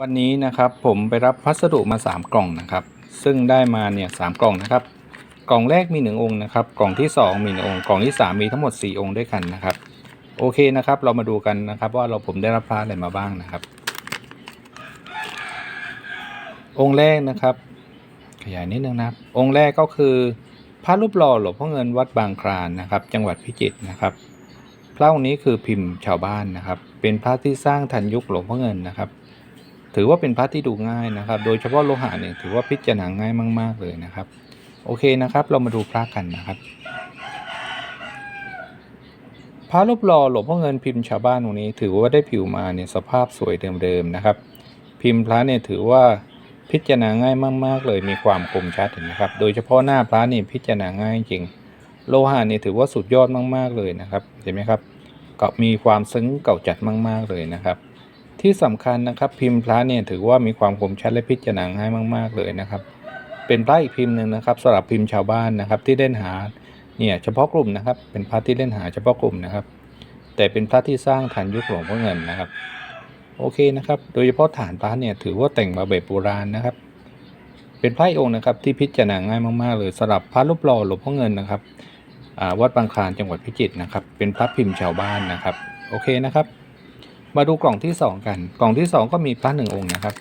วันนี้นะครับผมไปรับพัสดุมา 3 กล่องนะครับ ซึ่งได้มาเนี่ยสามกล่องนะครับ กล่องแรกมี 1 องค์นะครับ กล่องที่ 2 มี1องค์ กล่องที่ 3 มีทั้งหมด 4 องค์ด้วยกันนะครับ โอเคนะครับ เรามาดูกันนะครับ ว่าเราผมได้รับพระอะไรมาบ้างนะครับ องค์แรกนะครับ ขยายนิดนึงนะครับ องค์แรกก็คือพระรูปหล่อหลวงพ่อเงินวัดบางคลานนะครับ จังหวัดพิจิตรนะครับพระองค์นี้คือพิมพ์ชาวบ้านนะครับ เป็นพระที่สร้างทันยุคหลวงพ่อเงินนะครับ ถือว่าเป็นพระที่ดูง่ายนะครับ โดยเฉพาะโลหะเนี่ยถือว่าพิจารณาง่ายมาก ๆ เลยนะครับ โอเคนะครับ เรามาดูพระกันนะครับ พระรูปหล่อหลวงพ่อเงินพิมพ์ชาวบ้านตรงนี้ ถือว่าได้ผิวมาเนี่ยสภาพสวยเดิมๆนะครับ พิมพ์พระเนี่ยถือว่าพิจารณาง่ายมาก ๆ เลยมีความคมชัดเห็นไหมครับ โดยเฉพาะหน้าพระนี่พิจารณาง่ายจริง โลหะเนี่ยถือว่าสุดยอดมาก ๆ เลยนะครับ เห็นไหมครับก็มีความซึ้งเก่าจัดมาก ๆ เลยนะครับ ที่สำคัญนะครับพิมพ์พระเนี่ยถือว่ามีความคมชัดและพิจารณาง่ายมาก ๆ เลยนะครับ เป็นพระอีกพิมพ์หนึ่งนะครับสำหรับพิมพ์ชาวบ้านนะครับที่เล่นหาเนี่ยเฉพาะกลุ่มนะครับ เป็นพระที่เล่นหาเฉพาะกลุ่มนะครับ แต่เป็นพระที่สร้างทันยุคหลวงพ่อเงินนะครับ โอเคนะครับ โดยเฉพาะฐานพระเนี่ยถือว่าแต่งมาแบบโบราณนะครับ เป็นพระองค์นะครับที่พิจารณาง่ายมากๆเลยสำหรับพระรูปหล่อหลวงพ่อเงินนะครับวัดบางคลานจังหวัดพิจิตรนะครับ เป็นพระพิมพ์ชาวบ้านนะครับ โอเคนะครับ มาดูกล่องที่2กัน กล่องที่2ก็มีพระหนึ่งองค์นะครับ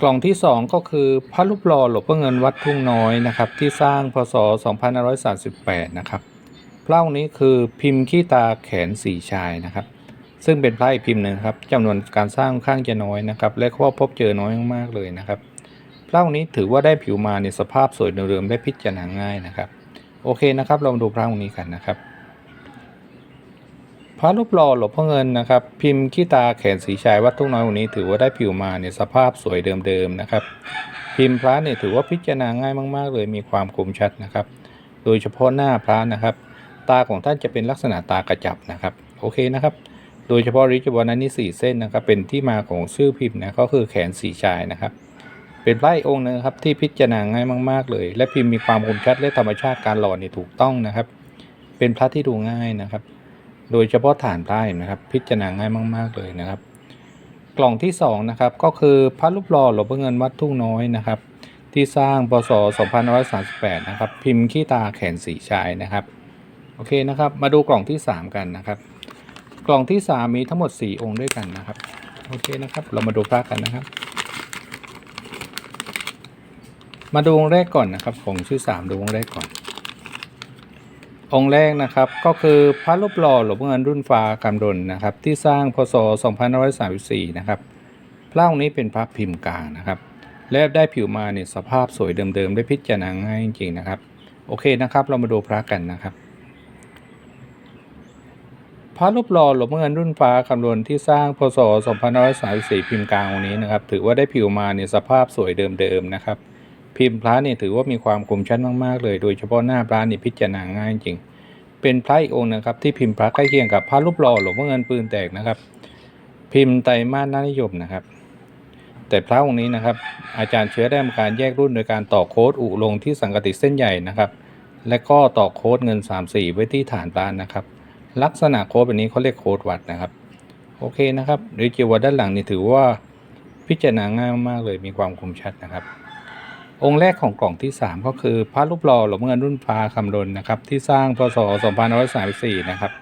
กล่องที่2ก็คือพระรูปหล่อหลวงพ่อเงินวัดทุ่งน้อยนะครับ ที่สร้างพศ2538 นะครับพระองค์นี้คือพิมพ์ขี้ตาแขนสี่ชายนะครับ ซึ่งเป็นพระอีกพิมพ์หนึ่งครับจำนวนการสร้างค่อนข้างจะน้อยนะครับ และก็พบเจอน้อยมากๆเลยนะครับพระองค์นี้ถือว่าได้ผิวมาในสภาพสวยเดิมได้พิจารณาง่ายนะครับ โอเคนะครับ เรามาดูพระองค์นี้กันนะครับ พระรูปหล่อหลวงพ่อเงินนะครับ พิมพ์ขี้ตาแขนสีชายวัดทุ่งน้อยองค์นี้ถือว่าได้ผิวมาในสภาพสวยเดิมๆนะครับ พิมพ์พระเนี่ยถือว่าพิจารณาง่ายมาก ๆ เลยมีความคมชัดนะครับ โดยเฉพาะหน้าพระนะครับ ตาของท่านจะเป็นลักษณะตากระจับนะครับโอเคนะครับโดยเฉพาะริจวรนั้นนี่สี่เส้นนะครับเป็นที่มาของชื่อพิมพ์นะก็คือแขนสีชายนะครับเป็นพระองค์นึงครับที่พิจารณาง่ายมากๆเลย และพิมพ์มีความคมชัดและธรรมชาติการหล่อนี่ถูกต้องนะครับ เป็นพระที่ดูง่ายนะครับ โดยเฉพาะฐานพระเห็นไหมครับ พิจารณาง่ายมาก ๆ เลยนะครับ กล่องที่สองนะครับก็คือพระรูปหล่อหลวงพ่อเงินวัดทุ่งน้อยนะครับ ที่สร้างพศ2538 นะครับ พิมพ์ขี้ตาแขนสีชายนะครับโอเคนะครับ มาดูกล่องที่ 3 กันนะครับ กล่องที่ 3 มีทั้งหมด 4 องค์ด้วยกันนะครับโอเคนะครับเรามาดูพระกันนะครับ มาดูองค์แรกก่อนนะครับ ของชื่อ 3 ดูองค์แรกก่อน องค์แรกนะครับ ก็คือพระรูปหล่อหลวงพ่อเงินรุ่นฟ้ากำรนนะครับ ที่สร้างพศ 2534 นะครับพระองค์นี้เป็นพระพิมพ์กลางนะครับ และได้ผิวมาเนี่ยสภาพสวยเดิมๆ ได้พิจารณาง่ายจริงๆนะครับ โอเคนะครับ เรามาดูพระกันนะครับ พระรูปหล่อหลวงพ่อเงินรุ่นฟ้าคำนวณที่สร้างพศ 2534 พิมพ์กลางองค์นี้นะครับ ถือว่าได้ผิวมาเนี่ยสภาพสวยเดิมๆนะครับ พิมพ์พระเนี่ยถือว่ามีความคมชัดมากๆเลย โดยเฉพาะหน้าพระนี่พิจารณาง่ายจริง เป็นพระอีกองค์นะครับที่พิมพ์พระใกล้เคียงกับพระรูปหล่อหลวงพ่อเงินปืนแตกนะครับ พิมพ์ไตรมาสนานิยมนะครับ แต่พระองค์นี้นะครับ อาจารย์เชื้อได้ทำการแยกรุ่นโดยการต่อโค้ดอุลงที่สังกติเส้นใหญ่นะครับ และก็ต่อโค้ดเงิน 3 4 ไว้ที่ฐานพระนะครับ ลักษณะโค้ดแบบนี้เขาเรียกโค้ดวัดนะครับ โอเคนะครับหรือจีวรด้านหลังนี่ถือว่าพิจารณาง่ายมากๆเลยมีความคมชัดนะครับ องค์แรกของกล่องที่ 3 ก็คือพระรูปหล่อหลวงเงินรุ่นฟ้าคำรณนะครับ ที่สร้างพศ2534นะครับ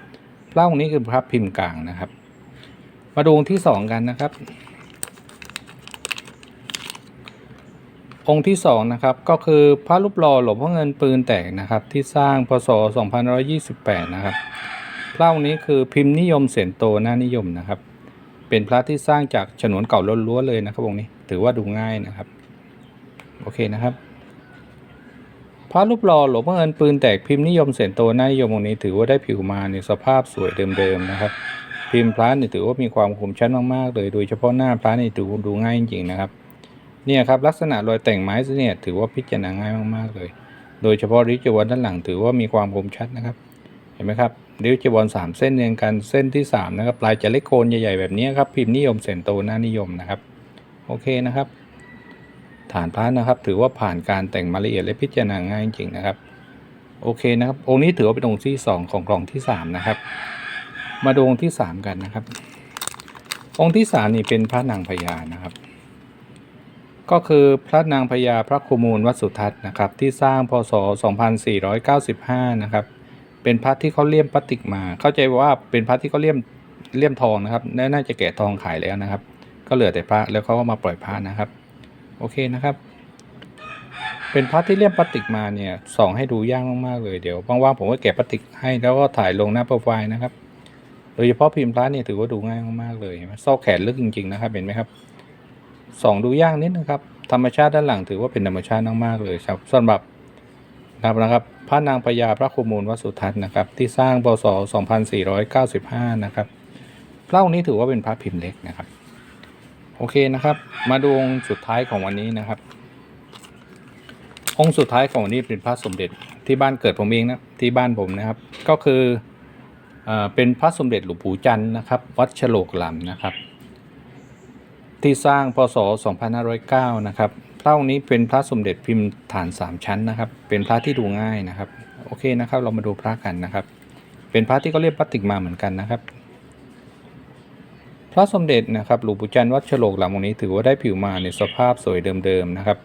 พระองค์นี้คือพระพิมพ์กลางนะครับ มาดูองค์ที่ 2 กันนะครับ องค์ที่2นะครับก็คือพระรูปหล่อหลวงพ่อเงินปืนแตกนะครับ ที่สร้างพศ2528นะครับพระองค์นี้คือพิมพ์นิยมเสียนโตหน้านิยมนะครับ เป็นพระที่สร้างจากฉนวนเก่าล้วนๆเลยนะครับองค์นี้ถือว่าดูง่ายนะครับ โอเคนะครับพระรูปหล่อหลวงพ่อเงินปืนแตกพิมพ์นิยมเสนโตน้านิยมองนี้ถือว่าได้ผิวมาในสภาพสวยเดิมๆนะครับ พิมพ์พระนี่ถือว่ามีความคมชัดมากๆเลยโดยเฉพาะหน้าพระนี่ดูดูง่ายจริงๆนะครับเนี่ยครับลักษณะรอยแต่งไม้เนี่ยถือว่าพิจารณาง่ายมากๆเลย โดยเฉพาะริ้วจีวรด้านหลังถือว่ามีความคมชัดนะครับ เห็นไหมครับริ้วจีวรสามเส้นเรียงกันเส้นที่สามนะครับปลายจะเล็กโคนใหญ่ๆแบบนี้ครับพิมพ์นิยมเซนโตน้านิยมนะครับโอเคนะครับ ฐานพระนะครับ ถือว่าผ่านการแต่งมาละเอียดและพิจารณาง่ายจริงๆนะครับ โอเคนะครับ องค์นี้ถือว่าเป็นองค์ที่สองของกล่องที่สามนะครับ มาดูองค์ที่สามกันนะครับ องค์ที่สามนี่เป็นพระนางพญานะครับ ก็คือพระนางพญาพระครูมูลวัดสุทัศน์นะครับ ที่สร้างพศ 2495 นะครับ เป็นพระที่เขาเลี่ยมพลาสติกมา เข้าใจว่าเป็นพระที่เขาเลี่ยมเลี่ยมทองนะครับ น่าจะแกะทองขายแล้วนะครับ ก็เหลือแต่พระแล้วเขาก็มาปล่อยพระนะครับ โอเคนะครับ เป็นพระที่เลี่ยมพลาสติกมาเนี่ยส่องให้ดูยากมากๆเลยเดี๋ยวว่างๆผมก็แกะพลาสติกให้แล้วก็ถ่ายลงหน้าโปรไฟล์นะครับ โดยเฉพาะพิมพ์พระเนี่ยถือว่าดูง่ายมากๆเลยเห็นไหมซอกแขนลึกจริงๆนะครับเห็นไหมครับส่องดูยากนิดนะครับธรรมชาติด้านหลังถือว่าเป็นธรรมชาติมากๆเลยครับสำหรับนะครับนะครับพระนางพญาพระครูมูลวัสุทัศน์นะครับ ที่สร้างพศ2495 นะครับพระองค์นี้ถือว่าเป็นพระพิมพ์เล็กนะครับ โอเคนะครับ มาดูองค์สุดท้ายของวันนี้นะครับ องค์สุดท้ายของวันนี้เป็นพระสมเด็จที่บ้านเกิดผมเองนะที่บ้านผมนะครับ ก็คือเอเป็นพระสมเด็จหลวงปู่จันทร์นะครับ วัดฉโลกลำนะครับ ที่สร้างพศ 2509 นะครับพระองค์นี้เป็นพระสมเด็จพิมพ์ฐาน 3 ชั้นนะครับ เป็นพระที่ดูง่ายนะครับ โอเคนะครับ เรามาดูพระกันนะครับ เป็นพระที่เขาเรียกพลาสติกมาเหมือนกันนะครับ พระสมเด็จนะครับหลวงปู่จันทร์วัดฉลกหลำองค์นี้ถือว่าได้ผิวมาในสภาพสวยเดิมๆนะครับ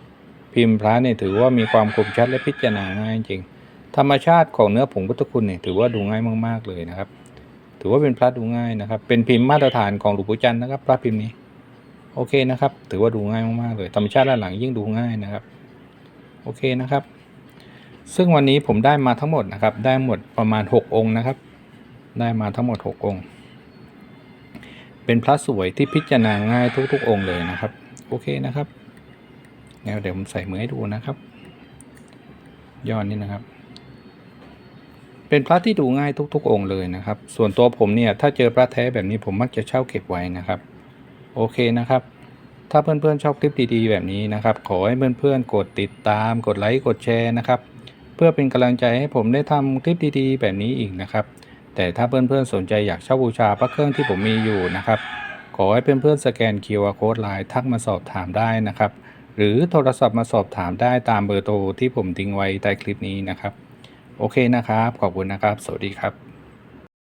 พิมพ์พระเนี่ยถือว่ามีความคมชัดและพิจารณาง่ายจริง ธรรมชาติของเนื้อผงพุทธคุณเนี่ยถือว่าดูง่ายมากๆเลยนะครับ ถือว่าเป็นพระดูง่ายนะครับ เป็นพิมพ์มาตรฐานของหลวงปู่จันทร์นะครับ พระพิมพ์นี้โอเคนะครับ ถือว่าดูง่ายมากๆเลยธรรมชาติด้านหลังยิ่งดูง่ายนะครับโอเคนะครับ ซึ่งวันนี้ผมได้มาทั้งหมดนะครับ ได้หมดประมาณ 6 องค์นะครับ ได้มาทั้งหมด 6 องค์ เป็นพระสวยที่พิจารณาง่ายทุก ๆ องค์เลยนะครับ โอเคนะครับเดี๋ยวเดี๋ยวผมใส่มือให้ดูนะครับย้อนนี่นะครับ เป็นพระที่ดูง่ายทุก ๆ องค์เลยนะครับ ส่วนตัวผมเนี่ยถ้าเจอพระแท้แบบนี้ผมมักจะเช่าเก็บไว้นะครับ โอเคนะครับ ถ้าเพื่อนๆชอบคลิปดีๆ แบบนี้นะครับ ขอให้เพื่อนๆกดติดตาม กดไลค์กดแชร์นะครับ เพื่อเป็นกำลังใจให้ผมได้ทำคลิปดีๆ แบบนี้อีกนะครับ แต่ถ้าเพื่อนๆสนใจอยากเช่าบูชาพระเครื่องที่ผมมีอยู่นะครับ ขอให้เพื่อนๆสแกน QR Code ไลน์ทักมาสอบถามได้นะครับ หรือโทรศัพท์มาสอบถามได้ตามเบอร์โทรที่ผมทิ้งไว้ใต้คลิปนี้นะครับ โอเคนะครับ ขอบคุณนะครับ สวัสดีครับ